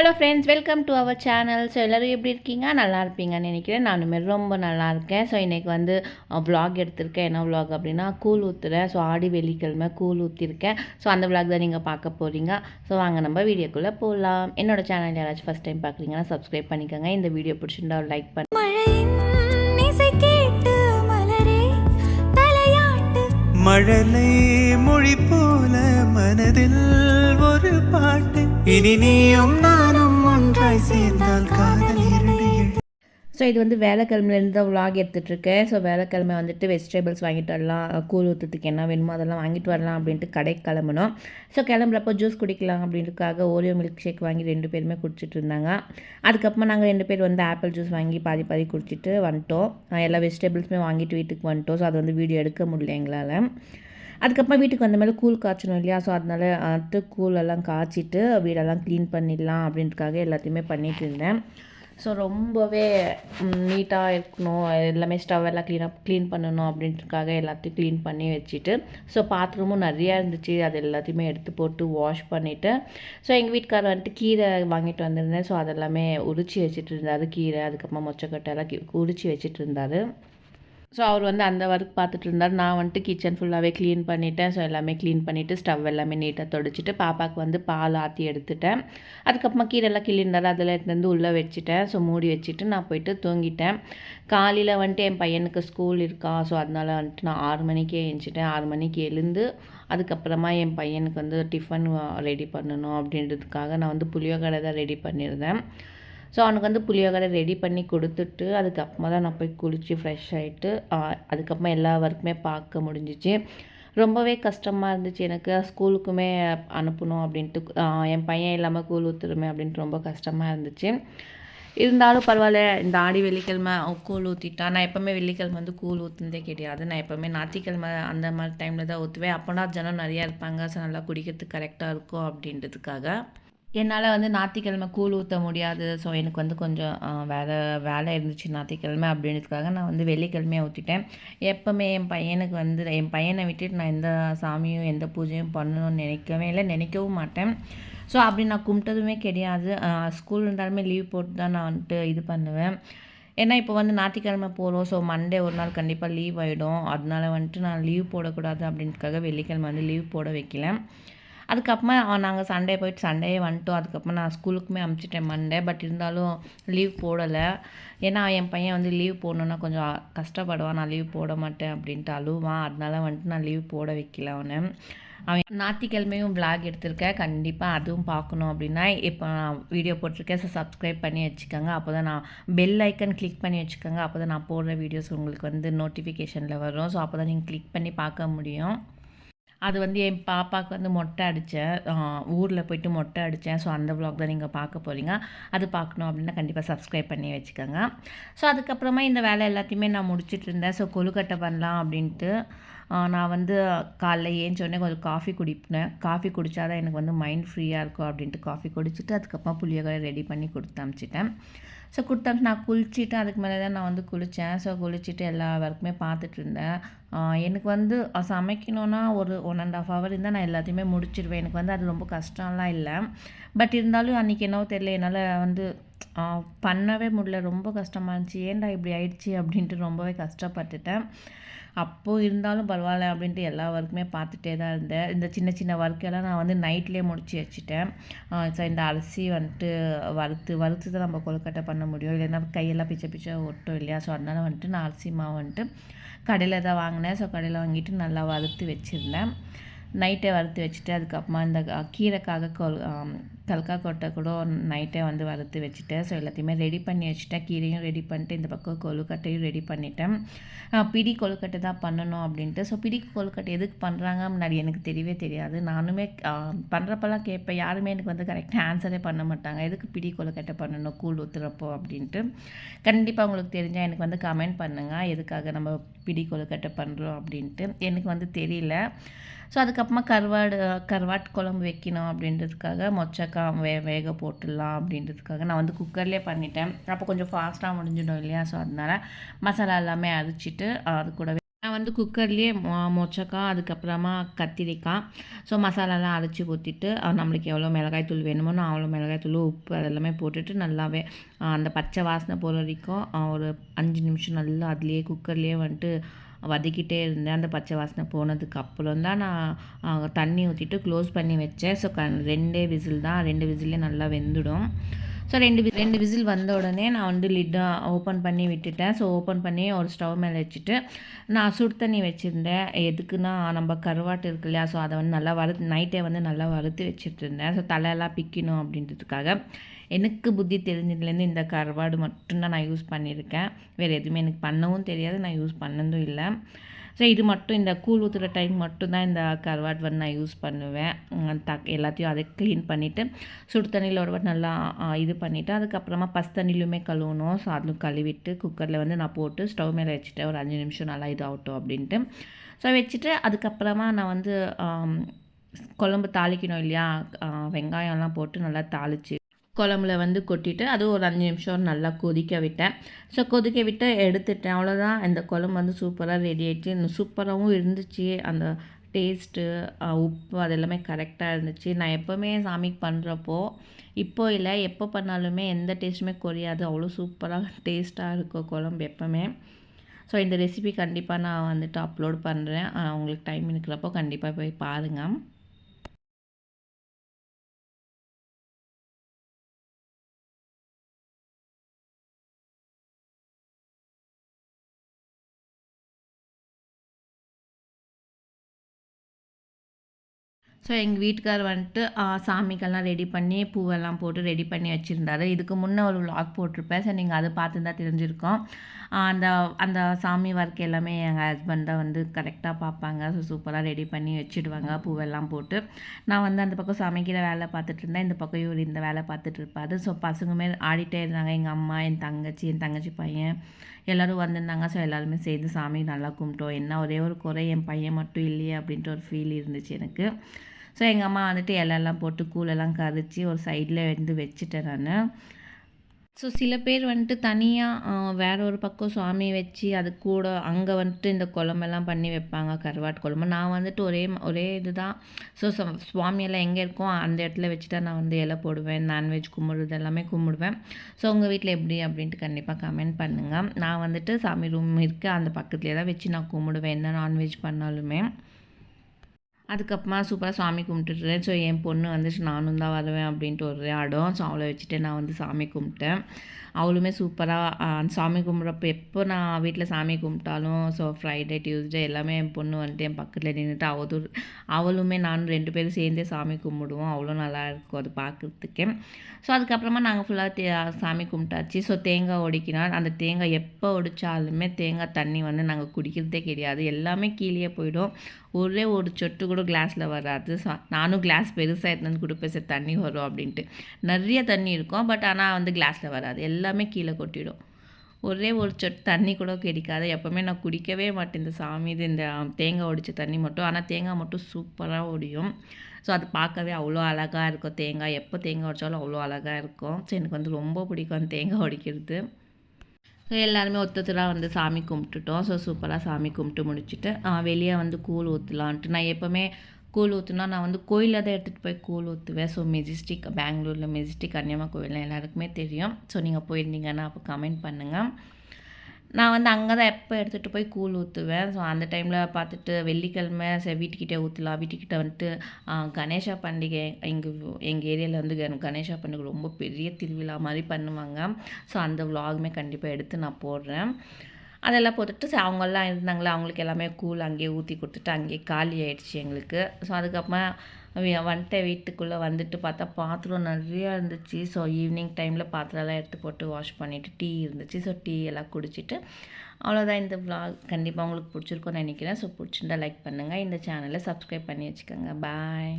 Hello friends welcome to our channel so எல்லோரும் எப்படி இருக்கீங்க? நல்லா இருப்பீங்கன்னு நினைக்கிறேன். நானுமே ரொம்ப நல்லா இருக்கேன். ஸோ இன்றைக்கி வந்து vlog எடுத்திருக்கேன். என்ன vlog அப்படின்னா கூழ் ஊற்றுறேன் ஸோ ஆடி வெள்ளிக்கிழமை கூழ் ஊற்றிருக்கேன் ஸோ அந்த vlog தான் நீங்கள் பார்க்க போகிறீங்க ஸோ வாங்க நம்ம வீடியோக்குள்ளே போகலாம் என்னோட சேனல் யாராச்சும் ஃபஸ்ட் டைம் பார்க்குறீங்கன்னா சப்ஸ்கிரைப் பண்ணிக்கோங்க. இந்த வீடியோ பிடிச்சிருந்தா லைக் பண்ணி. மழையின் இசை கேட்டு மலரே தலையாட்டு. மழலை மொழி போல மனதில் ஒரு பாட்டு. இனி நீயும் நானும் ஒன்றாய் சேர்ந்தால் காதல் ஸோ இது வந்து வேலைக்கிழமையிலேருந்து தான் விலாக் எடுத்துகிட்டு இருக்கேன் ஸோ வேலைக்கிழமை வந்துட்டு வெஜிடபிள்ஸ் வாங்கிட்டு வரலாம். கூழ் ஊற்றுறதுக்கு என்ன வேணுமோ அதெல்லாம் வாங்கிட்டு வரலாம் அப்படின்ட்டு கடைக்கு கிளம்பணும் ஸோ கிளம்புறப்போ ஜூஸ் குடிக்கலாம் அப்படின்றதுக்காக ஓரியோ மில்க் ஷேக் வாங்கி ரெண்டு பேருமே குடிச்சிட்டு இருந்தாங்க. அதுக்கப்புறமா நாங்கள் ரெண்டு பேர் வந்து ஆப்பிள் ஜூஸ் வாங்கி பாதி பாதி குடிச்சிட்டு வந்துட்டோம். எல்லா வெஜிடபிள்ஸுமே வாங்கிட்டு வீட்டுக்கு வந்துட்டோம். ஸோ அது வந்து வீடியோ எடுக்க முடியல எங்களால். அதுக்கப்புறமா வீட்டுக்கு வந்த மேலே கூழ் காய்ச்சணும் இல்லையா? ஸோ அதனால அடுத்து கூழெல்லாம் காய்ச்சிட்டு வீடெல்லாம் க்ளீன் பண்ணிடலாம் அப்படின்றதுக்காக எல்லாத்தையுமே பண்ணிட்டு இருந்தேன். ஸோ ரொம்பவே நீட்டாக இருக்கணும். எல்லாமே ஸ்டவ் எல்லாம் க்ளீனாக க்ளீன் பண்ணணும் அப்படின்றதுக்காக எல்லாத்தையும் க்ளீன் பண்ணி வச்சுட்டு ஸோ பாத்ரூமும் நிறையா இருந்துச்சு. அது எல்லாத்தையுமே எடுத்து போட்டு வாஷ் பண்ணிவிட்டு ஸோ எங்கள் வீட்டுக்காரர் வந்துட்டு கீரை வாங்கிட்டு வந்திருந்தேன். ஸோ அதெல்லாமே உரிச்சு வச்சுட்டு இருந்தார். கீரை அதுக்கப்புறமா மொச்சக்கட்டை எல்லாம் கி- உரிச்சு வச்சுட்டு இருந்தார். ஸோ அவர் வந்து அந்த ஒர்க் பார்த்துட்டு இருந்தார். நான் வந்துட்டு கிச்சன் ஃபுல்லாகவே க்ளீன் பண்ணிட்டேன். ஸோ எல்லாமே க்ளீன் பண்ணிவிட்டு ஸ்டவ் எல்லாமே நீட்டாக தொடச்சிட்டு பாப்பாவுக்கு வந்து பால் ஆற்றி எடுத்துட்டேன். அதுக்கப்புறமா கீரெல்லாம் கிள்ளியிருந்தாரு அதில் எடுத்துருந்து உள்ளே வச்சுட்டேன். ஸோ மூடி வச்சுட்டு நான் போயிட்டு தூங்கிட்டேன். காலையில் வந்துட்டு என் பையனுக்கு ஸ்கூல் இருக்கா? ஸோ அதனால வந்துட்டு நான் ஆறு மணிக்கே எழுந்துட்டேன் ஆறு மணிக்கு எழுந்து அதுக்கப்புறமா என் பையனுக்கு வந்து டிஃபன் ரெடி பண்ணணும் அப்படின்றதுக்காக நான் வந்து புளியோகரை தான் ரெடி பண்ணியிருந்தேன். ஸோ அவனுக்கு வந்து புளியோகரை ரெடி பண்ணி கொடுத்துட்டு அதுக்கப்புறமா தான் நான் போய் குளித்து ஃப்ரெஷ் ஆகிட்டு அதுக்கப்புறமா எல்லா ஒர்க்குமே பார்க்க முடிஞ்சிச்சு. ரொம்பவே கஷ்டமாக இருந்துச்சு எனக்கு. ஸ்கூலுக்குமே அனுப்பணும் அப்படின்ட்டு என் பையன் இல்லாமல் கூழ் ஊற்றுருமே அப்படின்ட்டு ரொம்ப கஷ்டமாக இருந்துச்சு. இருந்தாலும் பரவாயில்ல இந்த ஆடி வெள்ளிக்கிழமை கூழ் ஊற்றிட்டா நான் எப்போவுமே வெள்ளிக்கிழமை வந்து கூழ் ஊற்றுனதே கிடையாது. நான் எப்போவுமே ஞாத்திக்கிழமை அந்த மாதிரி டைமில் தான் ஊற்றுவேன் அப்போனா ஜனம் நிறையா இருப்பாங்க ஸோ நல்லா குடிக்கிறதுக்கு கரெக்டாக இருக்கும் அப்படின்றதுக்காக. என்னால் வந்து ஞாயிற்றுக்கிழமை கூழ் ஊற்ற முடியாது. ஸோ எனக்கு வந்து கொஞ்சம் வேலை வேலை இருந்துச்சு ஞாத்திக்கிழமை அப்படின்றதுக்காக நான் வந்து வெள்ளிக்கிழமையாக ஊற்றிட்டேன் எப்போவுமே என் பையனுக்கு வந்து என் பையனை விட்டுட்டு நான் எந்த சாமியும் எந்த பூஜையும் பண்ணணும்னு நினைக்கவே இல்லை. நினைக்கவும் மாட்டேன். ஸோ அப்படி நான் கும்பிட்டதுமே கிடையாது. ஸ்கூல் இருந்தாலுமே லீவ் போட்டு தான் நான் வந்துட்டு இது பண்ணுவேன். ஏன்னா இப்போ வந்து ஞாயிற்றுக்கிழமை போகிறோம் ஸோ மண்டே ஒரு நாள் கண்டிப்பாக லீவ் ஆகிடும் அதனால வந்துட்டு நான் லீவ் போடக்கூடாது அப்படின்றதுக்காக வெள்ளிக்கிழமை வந்து லீவ் போட வைக்கல. அதுக்கப்புறமா நாங்கள் சண்டே போயிட்டு சண்டே வந்துட்டோம். அதுக்கப்புறமா நான் ஸ்கூலுக்குமே அமுச்சிட்டேன் மண்டே பட் இருந்தாலும் லீவ் போடலை. ஏன்னா என் பையன் வந்து லீவ் போடணுன்னா கொஞ்சம் கஷ்டப்படுவான். நான் லீவ் போட மாட்டேன் அப்படின்ட்டு அழுவான். அதனால வந்துட்டு நான் லீவ் போட வைக்கல அவனை. அவன் ஞாயிற்றுக்கிழமையும் விளாக் எடுத்திருக்கேன். கண்டிப்பாக அதுவும் பார்க்கணும் அப்படின்னா இப்போ நான் வீடியோ போட்டிருக்கேன். ஸோ சப்ஸ்கிரைப் பண்ணி வச்சுக்கோங்க. அப்போ தான் நான் பெல் ஐக்கன் கிளிக் பண்ணி வச்சுக்கோங்க. அப்போ தான் நான் போடுற வீடியோஸ் உங்களுக்கு வந்து நோட்டிஃபிகேஷனில் வரும். ஸோ அப்போ தான் நீங்கள் கிளிக் பண்ணி பார்க்க முடியும். அது வந்து என் பாப்பாவுக்கு வந்து மொட்டை அடித்தேன் ஊரில் போயிட்டு மொட்டை அடித்தேன் ஸோ அந்த vlog தான் நீங்கள் பார்க்க போகிறீங்க அது பார்க்கணும் அப்படின்னா கண்டிப்பாக சப்ஸ்கிரைப் பண்ணி வச்சுக்கோங்க. ஸோ அதுக்கப்புறமா இந்த வேலை எல்லாத்தையுமே நான் முடிச்சிட்டு இருந்தேன். ஸோ கொழுக்கட்டை பண்ணலாம் அப்படின்ட்டு. நான் வந்து காலைல ஏஞ்சோடனே கொஞ்சம் காஃபி குடிப்பேன். காஃபி குடித்தாதான் எனக்கு வந்து மைண்ட் ஃப்ரீயாக இருக்கும் அப்படின்ட்டு காஃபி குடிச்சிட்டு அதுக்கப்புறம் புளியோகரை ரெடி பண்ணி கொடுத்து அனுப்பிச்சிட்டேன் ஸோ கொடுத்தாச்சு நான் குளிச்சுட்டு அதுக்கு மேலே தான் நான் வந்து குளித்தேன் ஸோ குளிச்சுட்டு எல்லா ஒர்க்குமே பார்த்துட்டு இருந்தேன். எனக்கு வந்து சமைக்கணும்னா சமைக்கணுன்னா ஒரு ஒன் அண்ட் ஆஃப் ஹவர் இருந்தால் நான் எல்லாத்தையுமே முடிச்சிடுவேன் எனக்கு வந்து அது ரொம்ப கஷ்டம்லாம் இல்லை. பட் இருந்தாலும் அன்றைக்கி என்னவோ தெரியல. என்னால் வந்து பண்ணவே முடியல. ரொம்ப கஷ்டமாக இருந்துச்சு. ஏன்டா இப்படி ஆயிடுச்சு அப்படின்ட்டு ரொம்பவே கஷ்டப்பட்டுட்டேன். அப்போது இருந்தாலும் பரவாயில்ல அப்படின்ட்டு எல்லா ஒர்க்குமே பார்த்துட்டே தான் இருந்தேன். இந்த சின்ன சின்ன ஒர்க்கெல்லாம் நான் வந்து நைட்லேயே முடிச்சு வச்சுட்டேன். ஸோ இந்த அரிசி வந்துட்டு வறுத்து வறுத்து தான் நம்ம கொழுக்கட்டை பண்ண முடியும். இல்லைன்னா கையெல்லாம் பிச்சை பிச்சை ஒட்டும் இல்லையா? ஸோ அதனால் வந்துட்டு நான் அரிசி மாவு வந்துட்டு கடையில் தான் வாங்கினேன். ஸோ கடையில் வாங்கிட்டு நல்லா வறுத்து வச்சுருந்தேன். நைட்டே வறுத்து வச்சுட்டு அதுக்கப்புறமா இந்த கீரைக்காக கொல் கல்கா கொட்டை கூட நைட்டே வந்து வறுத்து வச்சுட்டேன் ஸோ எல்லாத்தையுமே ரெடி பண்ணி வச்சுட்டேன் கீரையும் ரெடி பண்ணிட்டு இந்த பக்கம் கொழுக்கட்டையும் ரெடி பண்ணிட்டேன். பிடி கொழுக்கட்டை தான் பண்ணணும் அப்படின்ட்டு. ஸோ பிடி கொழுக்கட்டை எதுக்கு பண்ணுறாங்க முன்னாடி எனக்கு தெரியவே தெரியாது. நானுமே பண்ணுறப்பெல்லாம் கேட்பேன். யாருமே எனக்கு வந்து கரெக்டாக ஆன்சரே பண்ண மாட்டாங்க. எதுக்கு பிடி கொழுக்கட்டை பண்ணணும்? கூழ் ஊற்றுறப்போ அப்படின்ட்டு. கண்டிப்பாக உங்களுக்கு தெரிஞ்சால் எனக்கு வந்து கமெண்ட் பண்ணுங்கள் எதுக்காக நம்ம பிடி கொழுக்கட்டை பண்ணுறோம் அப்படின்ட்டு. எனக்கு வந்து தெரியல. ஸோ அதுக்கப்புறமா கருவாடு கருவாட்டு குழம்பு வைக்கணும் அப்படின்றதுக்காக மொச்சக்காய் வே வேக போட்டுடலாம் அப்படின்றதுக்காக நான் வந்து குக்கர்லேயே பண்ணிட்டேன். அப்போ கொஞ்சம் ஃபாஸ்ட்டாக முடிஞ்சிடும் இல்லையா? ஸோ அதனால மசாலா எல்லாமே அரைச்சிட்டு அது கூடவே நான் வந்து குக்கர்லேயே மொ மொச்சக்காய் அதுக்கப்புறமா கத்திரிக்காய். ஸோ மசாலாலாம் அரைச்சி ஊற்றிட்டு நம்மளுக்கு எவ்வளோ மிளகாய் தூள் வேணுமோ நான் அவ்வளோ மிளகாய் தூள் உப்பு அதெல்லாமே போட்டுட்டு நல்லாவே அந்த பச்சை வாசனை போகிற வரைக்கும் ஒரு அஞ்சு நிமிஷம் நல்லா அதுலேயே குக்கர்லேயே வந்துட்டு வதக்கிட்டே இருந்தேன். அந்த பச்சை வாசனை போனதுக்கு அப்புறம் தான் நான் தண்ணி ஊற்றிட்டு க்ளோஸ் பண்ணி வச்சேன். ஸோ க ரெண்டே விசில் தான். ரெண்டு விசிலே நல்லா வெந்துடும். ஸோ ரெண்டு ரெண்டு விசில் வந்த உடனே நான் வந்து லிட்டை ஓப்பன் பண்ணி விட்டுட்டேன். ஸோ ஓப்பன் பண்ணி ஒரு ஸ்டவ் மேலே வச்சுட்டு நான் சுடு தண்ணி வச்சுருந்தேன். எதுக்குன்னா நம்ம கருவாட்டு இருக்கு இல்லையா? ஸோ அதை வந்து நல்லா வறுத்து நைட்டே வந்து நல்லா வறுத்து வச்சுட்டு இருந்தேன் ஸோ தலையெல்லாம் பிக்கணும் அப்படின்றதுக்காக. எனக்கு புத்தி தெரிஞ்சதுலேருந்து இந்த கருவாடு மட்டும்தான் நான் யூஸ் பண்ணியிருக்கேன். வேறு எதுவுமே எனக்கு பண்ணவும் தெரியாது. நான் யூஸ் பண்ணதும் இல்லை. ஸோ இது மட்டும் இந்த கூழ் ஊற்றுற டைம் மட்டும்தான் இந்த கருவாட் வந்து நான் யூஸ் பண்ணுவேன். தக் எல்லாத்தையும் அதை க்ளீன் பண்ணிவிட்டு சுடு தண்ணியில் ஒரு வாட்டி நல்லா இது பண்ணிவிட்டு அதுக்கப்புறமா பஸ் தண்ணியிலுமே கழுவணும். ஸோ அதுவும் கழுவிட்டு குக்கரில் வந்து நான் போட்டு ஸ்டவ் மேலே வச்சுட்டேன். ஒரு அஞ்சு நிமிஷம் நல்லா இதாகட்டும் அப்படின்ட்டு. ஸோ வச்சுட்டு அதுக்கப்புறமா நான் வந்து குழம்பு தாளிக்கணும் இல்லையா? வெங்காயம்லாம் போட்டு நல்லா தாளிச்சு குழம்புல வந்து கொட்டிட்டு அது ஒரு அஞ்சு நிமிஷம் நல்லா கொதிக்க விட்டேன். ஸோ கொதிக்க விட்டு எடுத்துட்டேன். அவ்வளோதான் அந்த குழம்பு வந்து சூப்பராக ரெடி ஆகிடுச்சு சூப்பராகவும் இருந்துச்சு. அந்த டேஸ்ட்டு உப்பு அது எல்லாமே கரெக்டாக இருந்துச்சு. நான் எப்போவுமே சாமிக்கு பண்ணுறப்போ இப்போ இல்லை எப்போ பண்ணாலுமே எந்த டேஸ்ட்டுமே குறையாது. அவ்வளோ சூப்பராக டேஸ்ட்டாக இருக்கும் குழம்பு எப்போவுமே. ஸோ இந்த ரெசிபி கண்டிப்பாக நான் வந்துட்டு அப்லோட் பண்ணுறேன் உங்களுக்கு டைம் இருக்கிறப்போ கண்டிப்பாக போய் பாருங்கள் ஸோ எங்கள் வீட்டுக்கார் வந்துட்டு சாமிக்கெல்லாம் ரெடி பண்ணி பூவெல்லாம் போட்டு ரெடி பண்ணி வச்சுருந்தாரு. இதுக்கு முன்னே ஒரு vlog போட்டிருப்பேன். ஸோ நீங்கள் அதை பார்த்து தான் தெரிஞ்சிருக்கோம் அந்த அந்த சாமி ஒர்க் எல்லாமே எங்கள் ஹஸ்பண்ட் தான் வந்து கரெக்டாக பார்ப்பாங்க. ஸோ சூப்பராக ரெடி பண்ணி வச்சுடுவாங்க பூவெல்லாம் போட்டு. நான் வந்து அந்த பக்கம் சமைக்கிற வேலை பார்த்துட்டு இருந்தேன். இந்த பக்கம் இவர் இந்த வேலை பார்த்துட்டு இருப்பாரு. ஸோ பசங்களுமே ஆடிட்டே இருந்தாங்க. எங்கள் அம்மா என் தங்கச்சி என் தங்கச்சி பையன் எல்லோரும் வந்திருந்தாங்க ஸோ எல்லாருமே சேர்ந்து சாமி நல்லா கும்பிட்டோம். என்ன ஒரே ஒரு குறை என் பையன் மட்டும் இல்லையே அப்படின்ட்டு ஒரு ஃபீல் இருந்துச்சு எனக்கு. ஸோ எங்கள் அம்மா வந்துட்டு இலையெல்லாம் போட்டு கூழெல்லாம் கரைச்சி ஒரு சைடில் வந்து வச்சுட்டேன் நான். ஸோ சில பேர் வந்துட்டு தனியாக வேற ஒரு பக்கம் சுவாமி வச்சு அது கூட அங்கே வந்துட்டு இந்த குழம்பெல்லாம் பண்ணி வைப்பாங்க கருவாட்டு குழம்பு. நான் வந்துட்டு ஒரே ஒரே இது தான் ஸோ சுவாமியெல்லாம் எங்கே இருக்கோ அந்த இடத்துல வச்சு தான் நான் வந்து இலை போடுவேன் நான்வெஜ் கும்பிடுறது எல்லாமே கும்பிடுவேன். ஸோ உங்கள் வீட்டில் எப்படி அப்படின்ட்டு கண்டிப்பாக கமெண்ட் பண்ணுங்கள் நான் வந்துட்டு சாமி ரூம் இருக்குது அந்த பக்கத்துலேயே தான் வச்சு நான் கும்பிடுவேன் என்ன நான்வெஜ் பண்ணாலுமே. அதுக்கப்புறமா சூப்பராக சாமி கும்பிட்டுட்டேன் ஸோ என் பொண்ணு வந்துட்டு நானும் தான் வருவேன் அப்படின்ட்டு ஒரு ஆடம். ஸோ அவளை வச்சுட்டு நான் வந்து சாமி கும்பிட்டேன். அவளுமே சூப்பராக சாமி கும்பிட்றப்ப எப்போ நான் வீட்டில் சாமி கும்பிட்டாலும் ஸோ ஃப்ரைடே டியூஸ்டே எல்லாமே என் பொண்ணு வந்துட்டு என் பக்கத்தில் நின்றுட்டு அவதூறு அவளுமே நானும் ரெண்டு பேரும் சேர்ந்தே சாமி கும்பிடுவோம். அவ்வளோ நல்லா இருக்கும் அது பார்க்குறதுக்கே ஸோ அதுக்கப்புறமா நாங்கள் ஃபுல்லாக சாமி கும்பிட்டாச்சு. ஸோ தேங்காய் ஒடிக்கினால் அந்த தேங்காய் எப்போ ஒடித்தாலுமே தேங்காய் தண்ணி வந்து நாங்கள் குடிக்கிறதே கிடையாது. எல்லாமே கீழே போயிடும். ஒரே ஒரு சொட்டு கூட கிளாஸில் வராது. ஸோ நானும் கிளாஸ் பெருசாக எடுத்துன்னு வந்து கொடுப்பேன். சரி தண்ணி வரும் அப்படின்ட்டு. நிறைய தண்ணி இருக்கும். பட் ஆனால் வந்து கிளாஸில் வராது. எல்லாம் எல்லாமே கீழே கொட்டிடும். ஒரே ஒரு சொட் தண்ணி கூட கிடைக்காது. எப்போவுமே நான் குடிக்கவே மாட்டேன். இந்த சாமி இது இந்த தேங்காய் ஒடிச்ச தண்ணி மட்டும். ஆனால் தேங்காய் மட்டும் சூப்பராக ஒடியும். ஸோ அது பார்க்கவே அவ்வளோ அழகாக இருக்கும். தேங்காய் எப்போ தேங்காய் உடைச்சாலும் அவ்வளோ அழகாக இருக்கும். ஸோ எனக்கு வந்து ரொம்ப பிடிக்கும் அந்த தேங்காய் உடைக்கிறது எல்லாருமே ஒத்தத்தராக வந்து சாமி கும்பிட்டுட்டோம். ஸோ சூப்பராக சாமி கும்பிட்டு முடிச்சுட்டு வெளியே வந்து கூழ் ஊற்றலான்ட்டு நான் எப்போவுமே கூழ் ஊற்றுனா நான் வந்து கோயிலில் தான் எடுத்துகிட்டு போய் கூழ் ஊற்றுவேன் ஸோ மெஜிஸ்டிக் பெங்களூரில் மெஜிஸ்டிக் கன்னியம்மா கோயிலில் எல்லாருக்குமே தெரியும். ஸோ நீங்கள் போயிருந்தீங்கன்னா அப்போ கமெண்ட் பண்ணுங்கள் நான் வந்து அங்கே தான் எப்போ எடுத்துகிட்டு போய் கூழ் ஊற்றுவேன் ஸோ அந்த டைமில் பார்த்துட்டு வெள்ளிக்கிழமை சரி வீட்டுக்கிட்டே ஊற்றலாம் வீட்டுக்கிட்ட வந்துட்டு கணேஷா பண்டிகை எங்கள் எங்கள் ஏரியாவில் வந்து கணேஷா பண்டிகை ரொம்ப பெரிய திருவிழா மாதிரி பண்ணுவாங்க. ஸோ அந்த விலாகுமே கண்டிப்பாக எடுத்து நான் போடுறேன். அதெல்லாம் போட்டுட்டு அவங்கெல்லாம் இருந்தாங்களே? அவங்களுக்கு எல்லாமே கூழ் அங்கேயே ஊற்றி கொடுத்துட்டு அங்கேயே காலி ஆகிடுச்சி எங்களுக்கு. ஸோ அதுக்கப்புறமா வி- வந்துட்டேன் வீட்டுக்குள்ளே வந்துட்டு பார்த்தா பாத்திரம் நிறையா இருந்துச்சு. ஸோ ஈவினிங் டைமில் பாத்திரம்லாம் எடுத்து போட்டு வாஷ் பண்ணிவிட்டு டீ இருந்துச்சு. ஸோ டீ எல்லாம் குடிச்சிட்டு அவ்வளோதான் இந்த விளாக் கண்டிப்பாக உங்களுக்கு பிடிச்சிருக்கும்னு நினைக்கிறேன். ஸோ பிடிச்சிருந்தா லைக் பண்ணுங்கள் இந்த சேனலை சப்ஸ்கிரைப் பண்ணி வச்சுக்கோங்க. பாய்